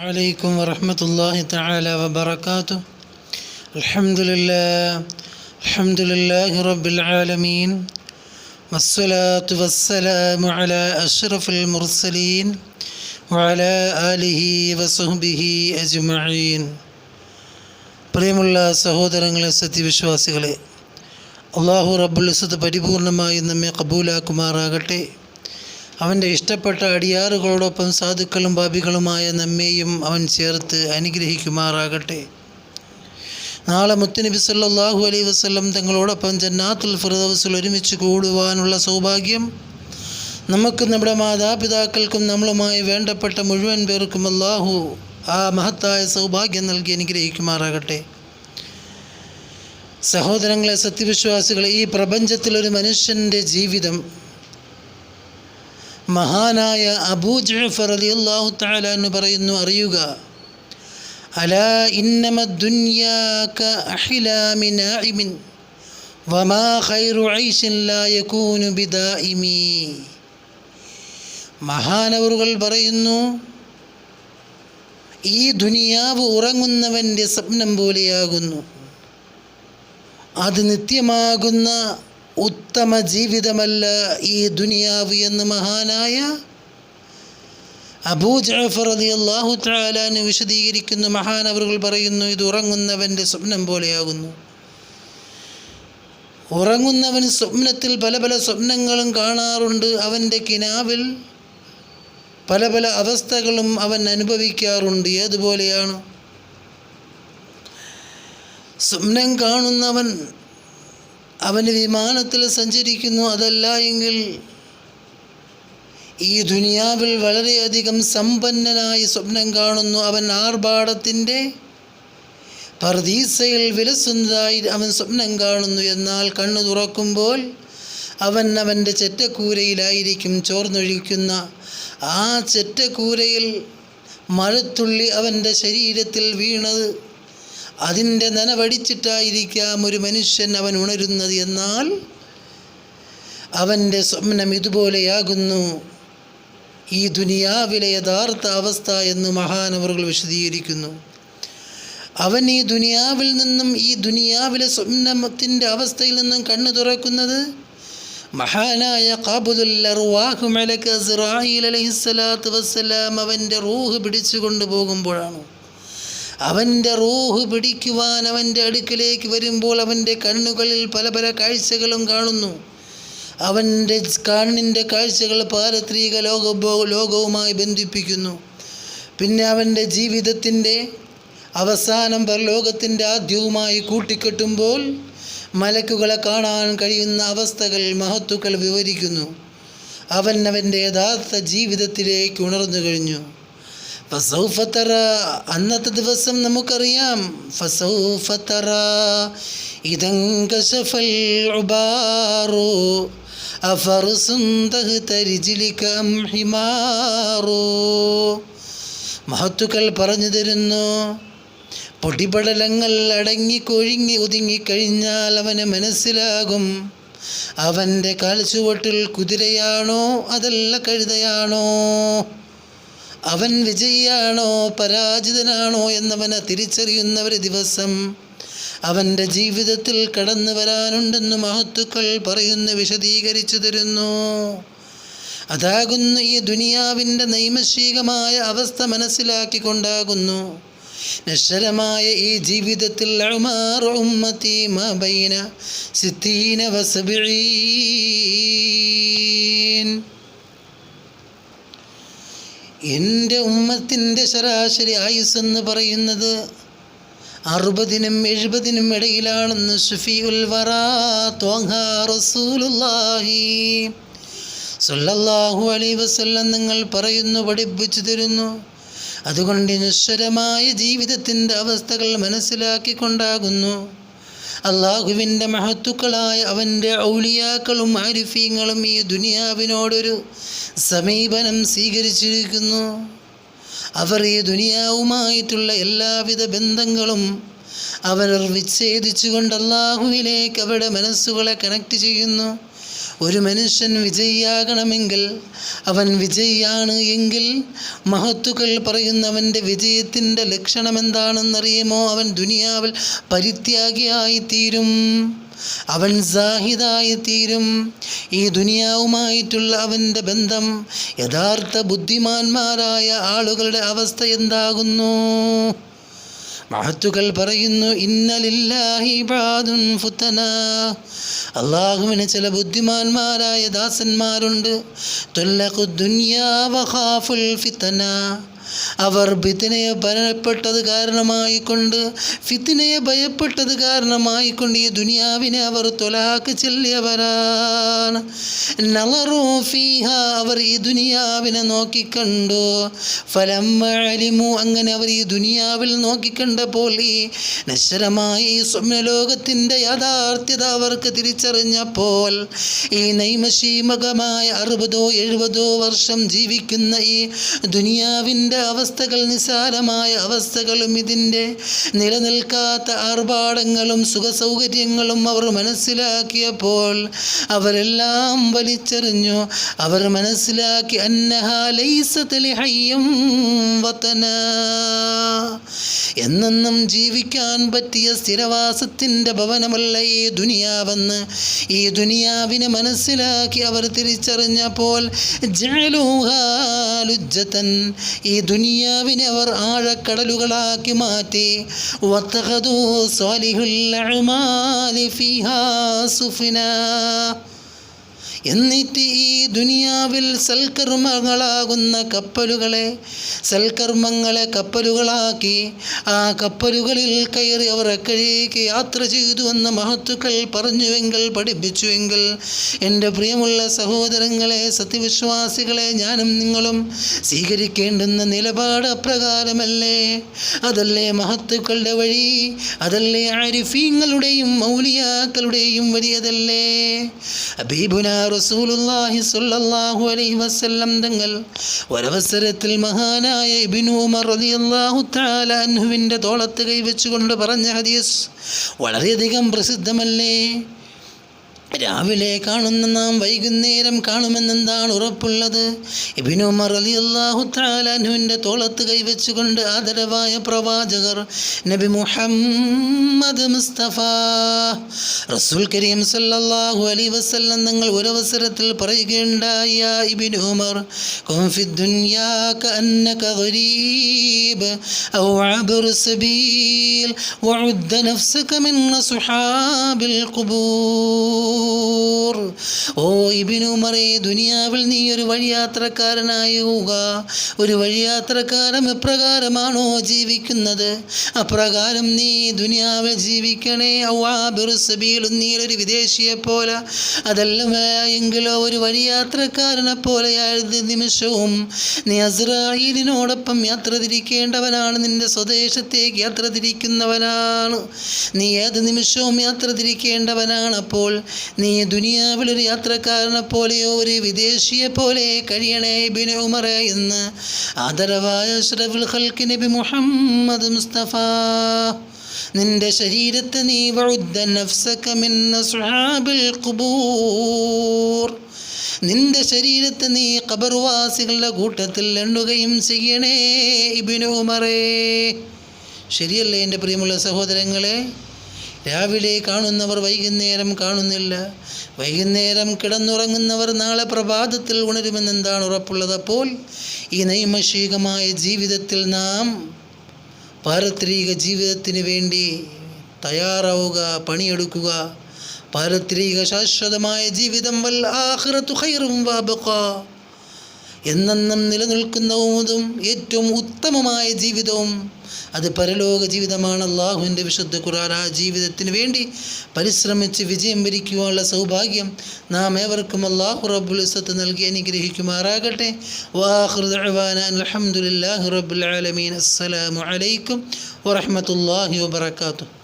عليكم ورحمة الله تعالى وبركاته الحمد لله الحمد لله رب العالمين والصلاة والسلام على أشرف المرسلين وعلى آله وصحبه أجمعين പ്രിയമുള്ള സഹോദരങ്ങളെ സത്യവിശ്വാസികളെ അള്ളാഹു റബ്ബുലിസത്ത് പരിപൂർണമായി നമ്മെ കബൂലാക്കുമാറാകട്ടെ അവന്റെ ഇഷ്ടപ്പെട്ട അടിയാറുകളോടൊപ്പം സാധുക്കളും ബാബികളുമായ നമ്മെയും അവൻ ചേർത്ത് അനുഗ്രഹിക്കുമാറാകട്ടെ. നാളെ മുത്തുനബി സല്ലാഹു അലൈ വസല്ലം തങ്ങളോടൊപ്പം ജന്നാത്തുൽ ഫിർദൗസിൽ ഒരുമിച്ച് കൂടുവാനുള്ള സൗഭാഗ്യം നമുക്ക് നമ്മുടെ മാതാപിതാക്കൾക്കും നമ്മളുമായി വേണ്ടപ്പെട്ട മുഴുവൻ പേർക്കും അല്ലാഹു ആ മഹത്തായ സൗഭാഗ്യം നൽകി അനുഗ്രഹിക്കുമാറാകട്ടെ. സഹോദരങ്ങളെ സത്യവിശ്വാസികളെ ഈ പ്രപഞ്ചത്തിലൊരു മനുഷ്യന്റെ ജീവിതം മഹാനായ അബൂ ജഫർ അലി അള്ളാഹു താല എന്ന് പറയുന്നു അറിയുക. അലാ ഇന്നമ വമാ ഖൈറു മഹാനവറുകൾ പറയുന്നു ഈ ദുനിയാവ് ഉറങ്ങുന്നവന്റെ സ്വപ്നം പോലെയാകുന്നു. അത് നിത്യമാകുന്ന ഉത്തമ ജീവിതമല്ല ഈ ദുനിയാവ് എന്ന് മഹാനായ അബൂ ജഫർ അലി അള്ളാഹു താലാന് വിശദീകരിക്കുന്നു മഹാനവറുകൾ പറയുന്നു ഇത് ഉറങ്ങുന്നവന്റെ സ്വപ്നം പോലെയാകുന്നു. ഉറങ്ങുന്നവൻ സ്വപ്നത്തിൽ പല പല സ്വപ്നങ്ങളും കാണാറുണ്ട്. അവന്റെ കിനാവിൽ പല പല അവസ്ഥകളും അവൻ അനുഭവിക്കാറുണ്ട്. ഏതുപോലെയാണ്? സ്വപ്നം കാണുന്നവൻ അവന് വിമാനത്തിൽ സഞ്ചരിക്കുന്നു. അതല്ല എങ്കിൽ ഈ ദുനിയാവിൽ വളരെയധികം സമ്പന്നനായി സ്വപ്നം കാണുന്നു. അവൻ ആർഭാടത്തിന്റെ പർദീസയിൽ വിലസുന്നതായി അവൻ സ്വപ്നം കാണുന്നു. എന്നാൽ കണ്ണു തുറക്കുമ്പോൾ അവൻ അവന്റെ ചെറ്റക്കൂരയിലായിരിക്കും ചോർന്നൊഴിക്കുന്ന. ആ ചെറ്റക്കൂരയിൽ മഴത്തുള്ളി അവന്റെ ശരീരത്തിൽ വീണത് അതിന്റെ നനവടിച്ചിട്ടായിരിക്കാം ഒരു മനുഷ്യൻ അവൻ ഉണരുന്നത് എന്നാൽ അവന്റെ സ്വപ്നം ഇതുപോലെയാകുന്നു. ഈ ദുനിയാവിലെ യഥാർത്ഥ അവസ്ഥ എന്ന് മഹാനവറുകൾ വിശദീകരിക്കുന്നു. അവൻ ഈ ദുനിയാവിൽ നിന്നും ഈ ദുനിയാവിലെ സ്വപ്നത്തിന്റെ അവസ്ഥയിൽ നിന്നും കണ്ണു തുറക്കുന്നത് മഹാനായ കാബുദുല്ലറുവാഹു മലക്ക് സിറായിൽ അലഹിസ്സലാത്തു വസ്സലാം അവന്റെ റൂഹ് പിടിച്ചു കൊണ്ടുപോകുമ്പോഴാണ്. അവന്റെ റൂഹ് പിടിക്കുവാൻ അവന്റെ അടുക്കിലേക്ക് വരുമ്പോൾ അവന്റെ കണ്ണുകളിൽ പല പല കാഴ്ചകളും കാണുന്നു. അവന്റെ കണ്ണിന്റെ കാഴ്ചകൾ പാരത്രിക ലോക ലോകവുമായി ബന്ധിപ്പിക്കുന്നു. പിന്നെ അവന്റെ ജീവിതത്തിന്റെ അവസാനം പരലോകത്തിന്റെ ആദ്യവുമായി കൂട്ടിക്കെട്ടുമ്പോൾ മലക്കുകളെ കാണാൻ കഴിയുന്ന അവസ്ഥകൾ മഹത്തുക്കൾ വിവരിക്കുന്നു. അവൻ അവന്റെ യഥാർത്ഥ ജീവിതത്തിലേക്ക് ഉണർന്നു കഴിഞ്ഞു. ഫസൗഫത്തറ അന്നത്തെ ദിവസം നമുക്കറിയാം. ഫസൗഫത്തറ ഇതങ്കശഫൽ ഉബാറു തഹ്തരിജിലിക ഹിമാറു. മഹത്തുക്കൾ പറഞ്ഞു തരുന്നു പൊടിപടലങ്ങൾ അടങ്ങി കൊഴുങ്ങി ഒതുങ്ങിക്കഴിഞ്ഞാൽ അവന് മനസ്സിലാകും. അവന്റെ കാൽച്ചുവട്ടിൽ കുതിരയാണോ അതല്ല കഴുതയാണോ? അവൻ വിജയിയാണോ പരാജിതനാണോ എന്നവനെ തിരിച്ചറിയുന്ന ഒരു ദിവസം അവന്റെ ജീവിതത്തിൽ കടന്നു വരാനുണ്ടെന്ന് മഹത്തുക്കൾ പറയുന്നു വിശദീകരിച്ചു തരുന്നു. അതാകുന്നു ഈ ദുനിയാവിന്റെ നൈമശികമായ അവസ്ഥ മനസ്സിലാക്കിക്കൊണ്ടാകുന്നു. നശ്വരമായ ഈ ജീവിതത്തിൽ ഉമ്മത്തി മബൈന സിത്തീന വസബീൻ എന്റെ ഉമ്മത്തിന്റെ ശരാശരി ആയുസ് എന്ന് പറയുന്നത് അറുപതിനും എഴുപതിനും ഇടയിലാണെന്ന് ത്വഹ റസൂലുള്ളാഹി സല്ലല്ലാഹു അലൈഹി വസല്ലം നിങ്ങൾ പറയുന്നു പഠിപ്പിച്ചു തരുന്നു. അതുകൊണ്ട് നിശ്വരമായ ജീവിതത്തിന്റെ അവസ്ഥകൾ മനസ്സിലാക്കിക്കൊണ്ടാകുന്നു. അള്ളാഹുവിന്റെ മഹത്തുക്കളായ അവന്റെ ഔലിയാക്കളും ആരിഫീങ്ങളും ഈ ദുനിയാവിനോടൊരു സമീപനം സ്വീകരിച്ചിരിക്കുന്നു. അവർ ഈ ദുനിയാവുമായിട്ടുള്ള എല്ലാവിധ ബന്ധങ്ങളും അവർ വിച്ഛേദിച്ചുകൊണ്ട് അള്ളാഹുവിലേക്ക് അവരുടെ മനസ്സുകളെ കണക്ട് ചെയ്യുന്നു. ഒരു മനുഷ്യൻ വിജയിയാകണമെങ്കിൽ അവൻ വിജയിയാണ് എങ്കിൽ മഹത്തുക്കൾ പറയുന്നവന്റെ വിജയത്തിന്റെ ലക്ഷണം എന്താണെന്നറിയുമോ അവൻ ദുനിയാവിൽ പരിത്യാഗിയായി തീരും അവൻ സാഹിദായി തീരും ഈ ദുനിയാവുമായിട്ടുള്ള അവന്റെ ബന്ധം യഥാർത്ഥ ബുദ്ധിമാന്മാരായ ആളുകളുടെ അവസ്ഥ എന്താകുന്നു? മഹത്തുകൾ പറയുന്നു ഇന്നലില്ലാഹി ഇബാദുൻ ഫുത്തന. അള്ളാഹുവിന് ചില ബുദ്ധിമാന്മാരായ ദാസന്മാരുണ്ട്. തുല്ലഖു ദുനിയാ വഖാഫുൽ ഫിത്തന. അവർ ഫിത്തിനയെ ഭയപ്പെട്ടത് കാരണമായിക്കൊണ്ട് ഫിത്തിനയെ ഭയപ്പെട്ടത് കാരണമായിക്കൊണ്ട് ഈ ദുനിയാവിനെ അവർ തൊലാക്ക് ചെല്ലിയവരാണ്. നളറു ഫീഹ അവർ ഈ ദുനിയാവിനെ നോക്കിക്കണ്ടു. അലിമു അങ്ങനെ അവർ ഈ ദുനിയാവിൽ നോക്കിക്കണ്ടപ്പോൾ ഈ നശ്വരമായ സ്വപ്നലോകത്തിന്റെ യാഥാർത്ഥ്യത അവർക്ക് തിരിച്ചറിഞ്ഞപ്പോൾ ഈ നൈമശീമകമായ അറുപതോ എഴുപതോ വർഷം ജീവിക്കുന്ന ഈ ദുനിയാവിന്റെ അവസ്ഥകൾ നിസാരമായ അവസ്ഥകളും ഇതിന്റെ നിലനിൽക്കാത്ത ആർഭാടങ്ങളും സുഖസൗകര്യങ്ങളും അവർ മനസ്സിലാക്കിയപ്പോൾ അവരെല്ലാം വലിച്ചെറിഞ്ഞു. അവർ മനസ്സിലാക്കി അന്നഹാലൈസത്തലിഹയ്യം വതന. എന്നെന്നും ജീവിക്കാൻ പറ്റിയ സ്ഥിരവാസത്തിന്റെ ഭവനമല്ല ഈ ദുനിയാവെന്ന് ഈ ദുനിയാവിനെ മനസ്സിലാക്കി അവർ തിരിച്ചറിഞ്ഞപ്പോൾ ജഅലൂഹാലുജ്ജതൻ ഈ ദുനിയാവിനെ അവർ ആഴക്കടലുകളാക്കി മാറ്റി. വത്തഹദൂ സ്വാലിഹുൽ അഅ്മാലി ഫീഹാ സുഫിനാ. എന്നിട്ട് ഈ ദുനിയാവിൽ സൽക്കർമ്മങ്ങളാകുന്ന കപ്പലുകളെ സൽക്കർമ്മങ്ങളെ കപ്പലുകളാക്കി ആ കപ്പലുകളിൽ കയറി അവർ അക്കഴിക്ക് യാത്ര ചെയ്തു എന്ന മഹത്തുക്കൾ പറഞ്ഞുവെങ്കിൽ പഠിപ്പിച്ചുവെങ്കിൽ എന്റെ പ്രിയമുള്ള സഹോദരങ്ങളെ സത്യവിശ്വാസികളെ ഞാനും നിങ്ങളും സ്വീകരിക്കേണ്ടുന്ന നിലപാട് അപ്രകാരമല്ലേ? അതല്ലേ മഹത്തുക്കളുടെ വഴി? അതല്ലേ ആരിഫീങ്ങളുടെയും മൗലിയാക്കളുടെയും വഴി അതല്ലേ അലൈഹി വസല്ലം തങ്ങൾ ഒരവസരത്തിൽ മഹാനായ ഉമർ റളിയല്ലാഹു തആല തോളത്ത് കൈവച്ചുകൊണ്ട് പറഞ്ഞ ഹദീസ് വളരെയധികം പ്രസിദ്ധമല്ലേ? രാവിലെ കാണുന്ന നാം വൈകുന്നേരം കാണുമെന്നെന്താണ് ഉറപ്പുള്ളത്? ഇബിനു ഉമർ റളിയല്ലാഹു തആല അൻഹുവിന്റെ തോളത്ത് കൈവച്ചുകൊണ്ട് ആദരവായ പ്രവാചകർ നബി മുഹമ്മദ് മുസ്തഫ. റസൂൽ കരീം സല്ലാഹു അലി വസല്ലം നിങ്ങൾ ഒരവസരത്തിൽ പറയുകയുണ്ടായ ഇബിനു ഉമർ കുൻ ഫി ദുനിയാ കഅന്നക ഓ ഇബിനു ദുനിയാവിൽ നീ ഒരു വഴിയാത്രക്കാരനായുക. ഒരു വഴിയാത്രക്കാരൻ എപ്രകാരമാണോ ജീവിക്കുന്നത്? അപ്രകാരം നീ ദുനിയാവിൽ ജീവിക്കണേ. ഔവാബിറുസബീലും നീ ഒരു വിദേശിയെ പോലെ. അതല്ല എങ്കിലോ ഒരു വഴിയാത്രക്കാരനെ പോലെയായത് നിമിഷവും. നീ അസ്രായിലിനോടൊപ്പം യാത്ര തിരിക്കേണ്ടവനാണ്. നിന്റെ സ്വദേശത്തേക്ക് യാത്ര തിരിക്കുന്നവനാണ്. നീ ഏത് നിമിഷവും യാത്ര തിരിക്കേണ്ടവനാണ് അപ്പോൾ നീ ദുനിയാവിലൊരു യാത്രക്കാരനെ പോലെയോ ഒരു വിദേശിയെ പോലെ കഴിയണേ ബിൻ ഉമറ എന്ന് ആദരവായ അഷ്റഫുൽ ഹൽക്കി നബി മുഹമ്മദ് മുസ്തഫ. നിന്റെ ശരീരത്തെ നീ വഴുദ്ധ നഫ്സക സുഹാബിൽ കുബൂർ നിന്റെ ശരീരത്തെ നീ കബർവാസികളുടെ കൂട്ടത്തിൽ എണ്ണുകയും ചെയ്യണേ ഇബിനു ഉമറേ. ശരിയല്ലേ എന്റെ പ്രിയമുള്ള സഹോദരങ്ങളെ? രാവിലെ കാണുന്നവർ വൈകുന്നേരം കാണുന്നില്ല. വൈകുന്നേരം കിടന്നുറങ്ങുന്നവർ നാളെ പ്രഭാതത്തിൽ ഉണരുമെന്നെന്താണ് ഉറപ്പുള്ളത്? അപ്പോൾ ഈ നൈമഷികമായ ജീവിതത്തിൽ നാം പാരത്രിക ജീവിതത്തിന് വേണ്ടി തയ്യാറാവുക പണിയെടുക്കുക. പാരത്രിക ശാശ്വതമായ ജീവിതം വൽ ആഹ്റത്തു ഖൈറും വഅബ്ഖ എന്നെന്നും നിലനിൽക്കുന്നതും ഏറ്റവും ഉത്തമമായ ജീവിതവും അത് പരലോക ജീവിതമാണ്. അള്ളാഹുവിന്റെ വിശുദ്ധ ഖുറാൻ ആ ജീവിതത്തിന് വേണ്ടി പരിശ്രമിച്ച് വിജയം വരിക്കുവാനുള്ള സൗഭാഗ്യം നാം ഏവർക്കും അള്ളാഹു റബ്ബുൽ ഇസ്സത്ത് നൽകി അനുഗ്രഹിക്കുമാറാകട്ടെ. അലഹമുല്ലാഹി റബ്ബുൽ ആലമീൻ. അസ്സലാമു അലൈക്കും വറഹ്മത്തുള്ളാഹി വബറകാതുഹു.